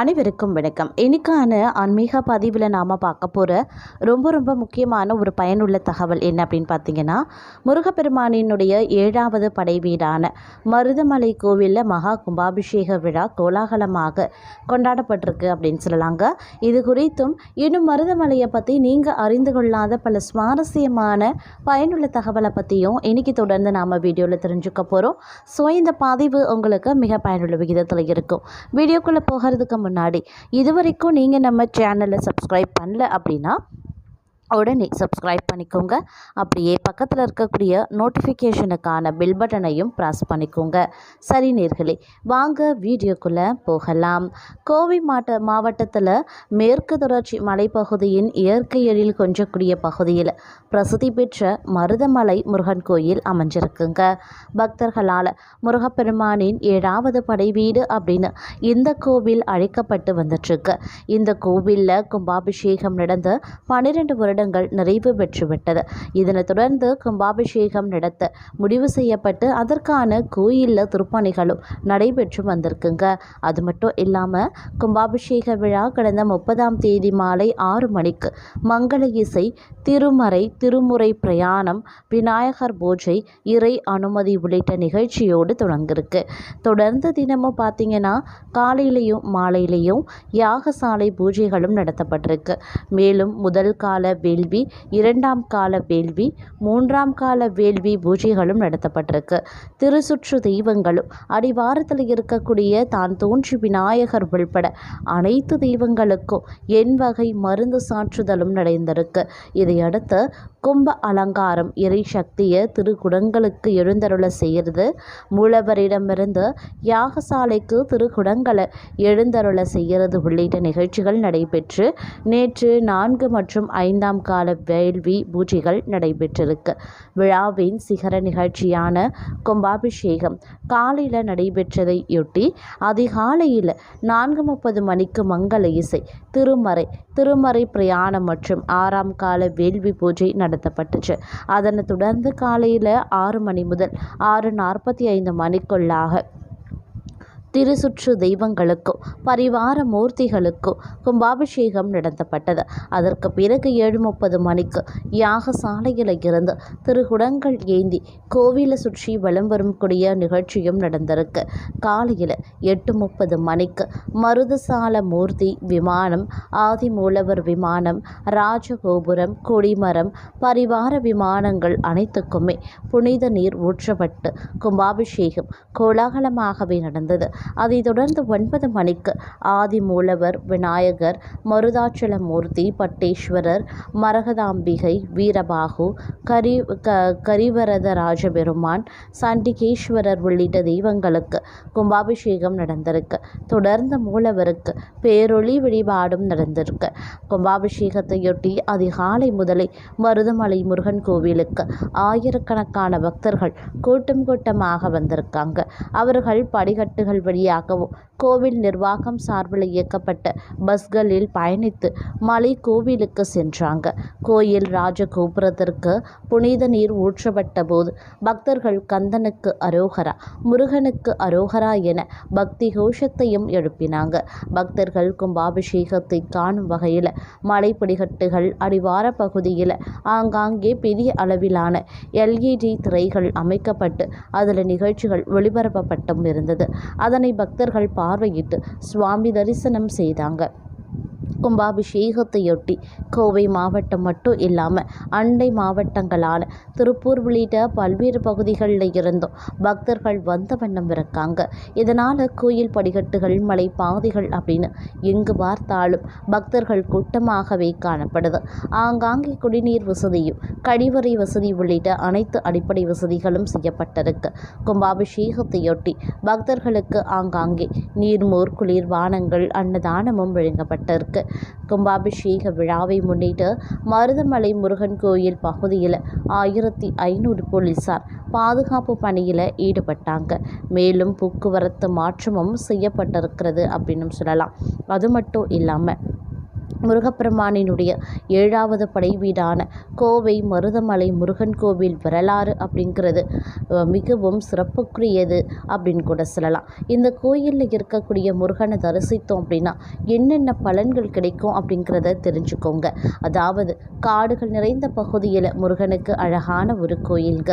அனைவருக்கும் வணக்கம். இன்னைக்கான ஆன்மீக பதிவில் நாம் பார்க்க போகிற ரொம்ப ரொம்ப முக்கியமான ஒரு பயனுள்ள தகவல் என்ன அப்படின்னு பார்த்தீங்கன்னா முருகப்பெருமானினுடைய ஏழாவது படை வீடான மருதமலை கோவிலில் மகா கும்பாபிஷேக விழா கோலாகலமாக கொண்டாடப்பட்டிருக்கு அப்படின்னு சொல்லலாங்க. இது குறித்தும் இன்னும் மருதமலையை பற்றி நீங்கள் அறிந்து கொள்ளாத பல சுவாரஸ்யமான பயனுள்ள தகவலை பற்றியும் இன்னைக்கு தொடர்ந்து நாம் வீடியோவில் தெரிஞ்சுக்க போகிறோம் ஸோ இந்த பதிவு உங்களுக்கு மிக பயனுள்ள விகிதத்தில் இருக்கும். வீடியோக்குள்ளே போகிறதுக்கு முன்னாடி. இது வரைக்கும் நீங்கள் நம்ம சேனலை சப்ஸ்கிரைப் பண்ணல அப்படின்னா உடனே சப்ஸ்கிரைப் பண்ணிக்கோங்க. அப்படியே பக்கத்தில் இருக்கக்கூடிய நோட்டிஃபிகேஷனுக்கான பில் பட்டனையும் ப்ரெஸ் பண்ணிக்கோங்க. சரி நேர்களே வாங்க வீடியோக்குள்ளே போகலாம். கோவை மாவட்ட மாவட்டத்தில் மேற்கு தொடர்ச்சி மலைப்பகுதியின் இயற்கை எழில் கொஞ்சக்கூடிய பகுதியில் பிரசித்தி பெற்ற மருதமலை முருகன் கோயில் அமைஞ்சிருக்குங்க. பக்தர்களால் முருகப்பெருமானின் ஏழாவது படை வீடு அப்படின்னு இந்த கோவில் அழைக்கப்பட்டு வந்துட்டுருக்கு. இந்த கோவிலில் கும்பாபிஷேகம் நடந்து பன்னிரெண்டு வருட வருடங்கள் நிறைவு பெற்றுவிட்டது. இதனைத் தொடர்ந்து கும்பாபிஷேகம் நடத்த முடிவு செய்யப்பட்டு அதற்கான கோயிலில் திருப்பணிகளும் நடைபெற்று வந்திருக்குங்க. அது மட்டும் இல்லாமல் கும்பாபிஷேக விழா கடந்த முப்பதாம் தேதி மாலை ஆறு மணிக்கு மங்கள இசை திருமறை திருமுறை பிரயாணம் விநாயகர் பூஜை இறை அனுமதி உள்ளிட்ட நிகழ்ச்சியோடு தொடங்கிருக்கு தொடர்ந்து தினமும் பார்த்தீங்கன்னா காலையிலையும் மாலையிலையும் யாகசாலை பூஜைகளும் நடத்தப்பட்டிருக்கு. மேலும் முதல் கால வேள்வி இரண்டாம் கால வேள்வி மூன்றாம் கால வேள்வி பூஜைகளும் நடத்தப்பட்டிருக்கு. திருசுற்று தெய்வங்களும் அடிவாரத்தில் இருக்கக்கூடிய தான் தோன்றி விநாயகர் உள்பட அனைத்து தெய்வங்களுக்கும் என் வகை மருந்து சாற்றுதலும் நடந்திருக்கு. இதையடுத்து கும்ப அலங்காரம் இறை சக்தியை திருக்குடங்களுக்கு எழுந்தருள செய்கிறது. மூலவரிடமிருந்து யாகசாலைக்கு திருக்குடங்களை எழுந்தருள செய்கிறது. உள்ளிட்ட நிகழ்ச்சிகள் நடைபெற்று நேற்று நான்கு மற்றும் ஐந்தாம் கால வேள்வி பூஜைகள் நடைபெற்றிருக்கு. விழாவின் சிகர நிகழ்ச்சியான கும்பாபிஷேகம் காலையில் நடைபெற்றதையொட்டி அதிகாலையில் நான்கு முப்பது மணிக்கு மங்கள இசை திருமறை திருமறை பிரயாணம் மற்றும் ஆறாம் கால வேள்வி பூஜை நடத்தப்பட்டுச்சு. அதனைத் தொடர்ந்து காலையில் ஆறு மணி முதல் ஆறு நாற்பத்தி ஐந்து மணிக்குள்ளாக திருசுற்று தெய்வங்களுக்கும் பரிவார மூர்த்திகளுக்கும் கும்பாபிஷேகம் நடத்தப்பட்டது. அதற்கு பிறகு ஏழு முப்பது மணிக்கு யாகசாலையில் இருந்து திருகுடங்கள் ஏந்தி கோவிலை சுற்றி வலம் வரும் கூடிய நிகழ்ச்சியும் நடந்திருக்கு. காலையில் எட்டு முப்பது மணிக்கு மருதசால மூர்த்தி விமானம் ஆதிமூலவர் விமானம் ராஜகோபுரம் கொடிமரம் பரிவார விமானங்கள் அனைத்துக்குமே புனித நீர் ஊற்றப்பட்டு கும்பாபிஷேகம் கோலாகலமாகவே நடந்தது. அதைத் தொடர்ந்து ஒன்பது மணிக்கு ஆதிமூலவர் விநாயகர் மருதாச்சலமூர்த்தி பட்டேஸ்வரர் மரகதாம்பிகை வீரபாகு கரி க கரிவரத ராஜபெருமான் சண்டிகேஸ்வரர் உள்ளிட்ட தெய்வங்களுக்கு கும்பாபிஷேகம் நடந்திருக்கு. தொடர்ந்து மூலவருக்கு பேரொளி வழிபாடும் நடந்திருக்கு. கும்பாபிஷேகத்தையொட்டி அதிகாலை முதலே மருதமலை முருகன் கோவிலுக்கு ஆயிரக்கணக்கான பக்தர்கள் கூட்டம் கூட்டமாக வந்திருக்காங்க. அவர்கள் படிக்கட்டுகள் வழியாகவும் கோவில் நிர்வாகம் சார்பில் இயக்கப்பட்ட பஸ்களில் பயணித்து மலை கோவிலுக்கு சென்றாங்க. கோயில் ராஜகோபுரத்திற்கு புனித நீர் ஊற்றப்பட்ட போது பக்தர்கள் கந்தனுக்கு அரோகரா முருகனுக்கு அரோகரா என பக்தி கோஷத்தையும் எழுப்பினாங்க. பக்தர்கள் கும்பாபிஷேகத்தை காணும் வகையில் மலைப்படிகட்டுகள் அடிவார பகுதியில் ஆங்காங்கே பெரிய அளவிலான எல்இடி திரைகள் அமைக்கப்பட்டு அதில் நிகழ்ச்சிகள் ஒளிபரப்பப்பட்டும் இருந்தது. அதன் பக்தர்கள் பார்வையிட்டு சுவாமி தரிசனம் செய்தாங்க. கும்பாபிஷேகத்தையொட்டி கோவை மாவட்டம் மட்டும் இல்லாமல் அண்டை மாவட்டங்களான திருப்பூர் உள்ளிட்ட பல்வேறு பகுதிகளில் இருந்தும் பக்தர்கள் வந்த வண்ணம் இருக்காங்க. இதனால் கோயில் படிக்கட்டுகள் மலை பாதைகள் அப்படின்னு எங்கு பார்த்தாலும் பக்தர்கள் கூட்டமாகவே காணப்படுது. ஆங்காங்கே குடிநீர் வசதியும் கழிவறை வசதி உள்ளிட்ட அனைத்து அடிப்படை வசதிகளும் செய்யப்பட்டிருக்கு. கும்பாபிஷேகத்தையொட்டி பக்தர்களுக்கு ஆங்காங்கே நீர்மோர் குளிர்பானங்கள் அன்னதானமும் வழங்கப்பட்டிருக்கு. கும்பாபிஷேக விழாவை முன்னிட்டு மருதமலை முருகன் கோயில் பகுதியில் ஆயிரத்தி ஐநூறு போலீசார் பாதுகாப்பு பணியில் ஈடுபட்டாங்க. மேலும் போக்குவரத்து மாற்றமும் செய்யப்பட்டிருக்கிறது அப்படின்னு சொல்லலாம். அது மட்டும் இல்லாமல் முருகப்பெருமானினுடைய ஏழாவது படை வீடான கோவை மருதமலை முருகன் கோவில் வரலாறு அப்படிங்கிறது மிகவும் சிறப்புக்குரியது அப்படின்னு கூட சொல்லலாம். இந்த கோயிலில் இருக்கக்கூடிய முருகனை தரிசித்தோம் அப்படின்னா என்னென்ன பலன்கள் கிடைக்கும் அப்படிங்கிறத தெரிஞ்சுக்கோங்க. அதாவது காடுகள் நிறைந்த பகுதியில் முருகனுக்கு அழகான ஒரு கோயில்க.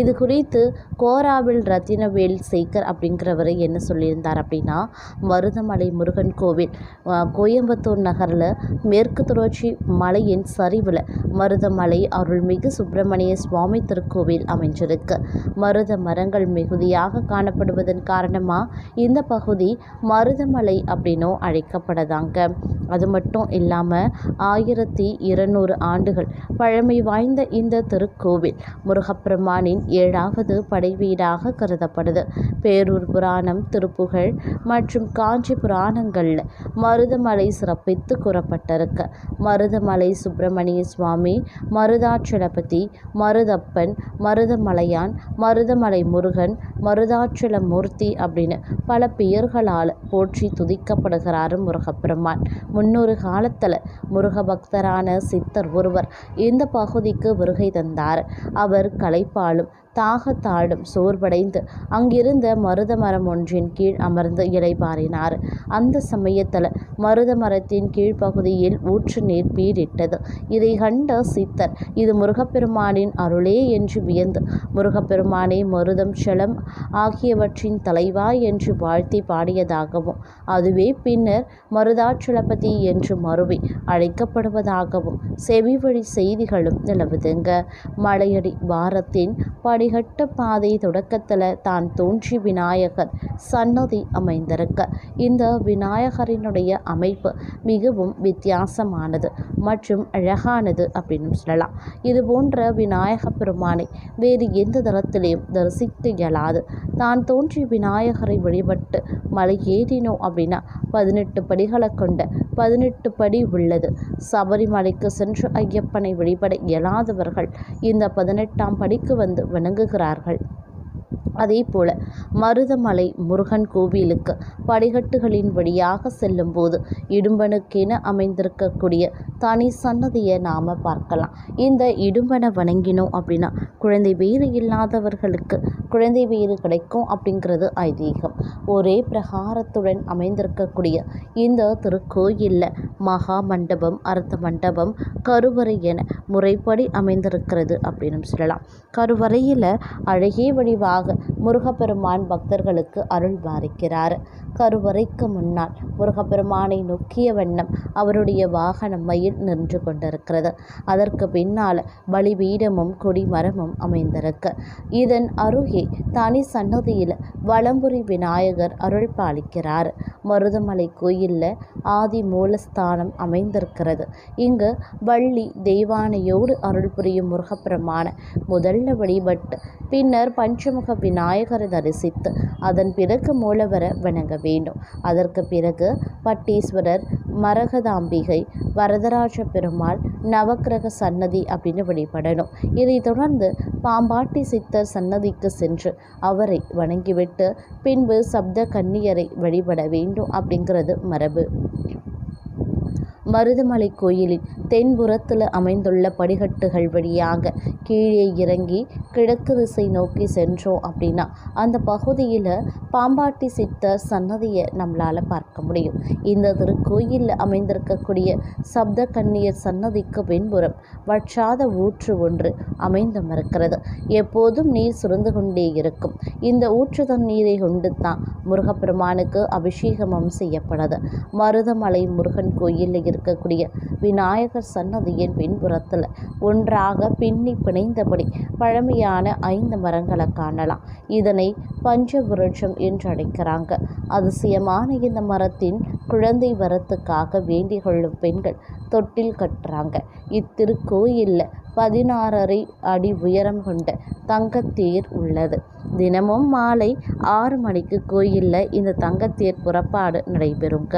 இது குறித்து கோராவில் ரத்தினவேல் சேகர் அப்படிங்கிறவர் என்ன சொல்லியிருந்தார் அப்படின்னா மருதமலை முருகன் கோவில் கோயம்புத்தூர் நகரில் மேற்கு தொடர்ச்சி மலையின் சரிவில் மருதமலை அருள்மிகு சுப்பிரமணிய சுவாமி திருக்கோவில் அமைஞ்சிருக்கு. மருத மரங்கள் மிகுதியாக காணப்படுவதன் காரணமாக இந்த பகுதி மருதமலை அப்படின்னும் அழைக்கப்படுதாங்க. அது மட்டும் இல்லாமல் ஆயிரத்தி இருநூறு ஆண்டுகள் பழமை வாய்ந்த இந்த திருக்கோவில் முருகப்பெருமானின் ஏழாவது படைவீடாக கருதப்படுது. பேரூர் புராணம் திருப்புகழ் மற்றும் காஞ்சி புராணங்களில் மருதமலை சிறப்பித்து செய்யப்பட்டிருக்கு மருதமலை சுப்பிரமணிய சுவாமி மருதாச்சலபதி மருதப்பன் மருதமலையான் மருதமலை முருகன் மருதாச்சல மூர்த்தி அப்படின்னு பல பெயர்களால் போற்றி துதிக்கப்படுகிறாரு முருகப்பெருமான். முன்னொரு காலத்தில் முருக பக்தரான சித்தர் ஒருவர் இந்த பகுதிக்கு வருகை தந்தார். அவர் களைப்பாலும் தாகத்தாடும் சோர்வடைந்து அங்கிருந்த மருத மரம் ஒன்றின் கீழ் அமர்ந்து இலைபாரினார் அந்த சமயத்தில் மருத மரத்தின் கீழ்ப்பகுதியில் ஊற்று நீர் பீரிட்டது இதை கண்ட சித்தர் இது முருகப்பெருமானின் அருளே என்று வியந்து முருகப்பெருமானை மருதம் செலம் ஆகியவற்றின் தலைவா என்று வாழ்த்தி பாடியதாகவும் அதுவே பின்னர் மருதாச்சலபதி என்று மருவி அழைக்கப்படுவதாகவும் செவிவழி செய்திகளும் நிலவுதுங்க. மலையடி வாரத்தின் படிகட்ட பாதை தொடக்கத்தில் தான் தோன்றி விநாயகர் சன்னதி அமைந்திருக்க. இந்த விநாயகரினுடைய அமைப்பு மிகவும் வித்தியாசமானது மற்றும் அழகானது அப்படின்னு சொல்லலாம். இது போன்ற விநாயக பெருமானை வேறு எந்த தளத்திலையும் தரிசித்து இயலாது. தான் தோன்றி விநாயகரை வழிபட்டு மலை ஏறினோம் அப்படின்னா பதினெட்டு படிகளை கொண்ட பதினெட்டு படி உள்ளது. சபரிமலைக்கு சென்று ஐயப்பனை வழிபட இயலாதவர்கள் இந்த பதினெட்டாம் படிக்கு வந்து தொடங்குகிறார்கள் அதே போல மருதமலை முருகன் கோவிலுக்கு படிக்கட்டுகளின் வழியாக செல்லும்போது இடும்பனுக்கென அமைந்திருக்கக்கூடிய தனி சன்னதியை நாம் பார்க்கலாம். இந்த இடும்பனை வணங்கினோம் அப்படின்னா குழந்தை வேறு இல்லாதவர்களுக்கு குழந்தை வேறு கிடைக்கும் அப்படிங்கிறது ஐதீகம். ஒரே பிரகாரத்துடன் அமைந்திருக்கக்கூடிய இந்த திருக்கோயிலில் மகா மண்டபம் அர்த்த மண்டபம் கருவறை என முறைப்படி அமைந்திருக்கிறது அப்படின்னு சொல்லலாம். கருவறையில் அழகே வடிவாக முருகப்பெருமான் பக்தர்களுக்கு அருள் பாரிக்கிறார். கருவறைக்கு முன்னால் முருகப்பெருமானை நோக்கிய வண்ணம் அவருடைய வாகனம் மயில் நின்று கொண்டிருக்கிறது. அதற்கு பின்னால் பலிபீடமும் கொடிமரமும் அமைந்திருக்கு. இதன் அருகே தனி சன்னதியில் வலம்புரி விநாயகர் அருள் பாலிக்கிறார். மருதமலை கோயிலில் ஆதி மூலஸ்தானம் அமைந்திருக்கிறது. இங்கு வள்ளி தெய்வானையோடு அருள் புரியும் முருகப்பெருமான முதல்ல வழிபட்டு பின்னர் பஞ்சமுக விநாயகரை தரிசித்து அதன் பிறகு மூலவரை வணங்க வேண்டும். அதற்கு பிறகு பட்டீஸ்வரர் மரகதாம்பிகை வரதராஜ பெருமாள் நவக்கிரக சன்னதி அப்படின்னு வழிபடணும். இதைத் தொடர்ந்து பாம்பாட்டி சித்தர் சன்னதிக்கு சென்று அவரை வணங்கிவிட்டு பின்பு சப்த கன்னியரை வழிபட வேண்டும் அப்படிங்கிறது மரபு. மருதமலை கோயிலின் தென்புறத்தில் அமைந்துள்ள படிகட்டுகள் வழியாக கீழே இறங்கி கிழக்கு திசை நோக்கி சென்றோம் அப்படின்னா அந்த பகுதியில் பாம்பாட்டி சித்தர் சன்னதியை நம்மளால் பார்க்க முடியும். இந்த திருக்கோயிலில் அமைந்திருக்கக்கூடிய சப்த கண்ணியர் சன்னதிக்கு பின்புறம் வற்றாத ஊற்று ஒன்று அமைந்தமிருக்கிறது எப்போதும் நீர் சுரந்து கொண்டே இருக்கும். இந்த ஊற்று தண்ணீரை கொண்டு தான் முருகப்பெருமானுக்கு அபிஷேகமும் செய்யப்படுது. மருதமலை முருகன் கோயிலில் இருக்கக்கூடிய விநாயகர் சன்னதியின் பின்புறத்தில் ஒன்றாக பின்னி பிணைந்தபடி பழமையான ஐந்து மரங்களை காணலாம். இதனை பஞ்சவிருட்சம் என்று அழைக்கிறாங்க. அதிசயமான இந்த மரத்தின் குழந்தை வரத்துக்காக வேண்டிக் கொள்ளும் பெண்கள் தொட்டில் கட்டுறாங்க. இத்திருக்கோயிலில் பதினாறரை அடி உயரம் கொண்ட தங்கத்தேர் உள்ளது. தினமும் மாலை ஆறு மணிக்கு கோயிலில் இந்த தங்கத்தேர் புறப்பாடு நடைபெறுங்க.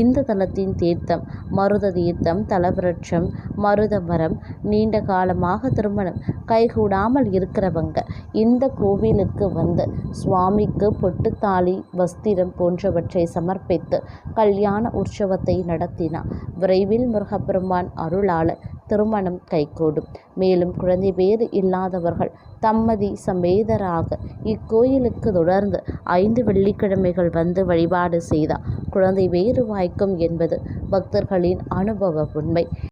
இந்த தலத்தின் தீர்த்தம் மருத தீர்த்தம் தலவிருட்சம் மருத மரம் நீண்ட காலமாக திருமணம் கைகூடாமல் இருக்கிறவங்க இந்த கோவிலுக்கு வந்து சுவாமிக்கு பொட்டுத்தாலி வஸ்திரம் போன்றவற்றை சமர்ப்பித்து கல்யாண உற்சவத்தை நடத்தினார் விரைவில் முருகப்பெருமான் அருளால் திருமணம் கைகூடும். மேலும் குழந்தை பேறு இல்லாதவர்கள் தம்மதி சமேதராக இக்கோயிலுக்கு தொடர்ந்து ஐந்து வெள்ளிக்கிழமைகள் வந்து வழிபாடு செய்தால் குழந்தை வேறு வாய்க்கும் என்பது பக்தர்களின் அனுபவ உண்மை.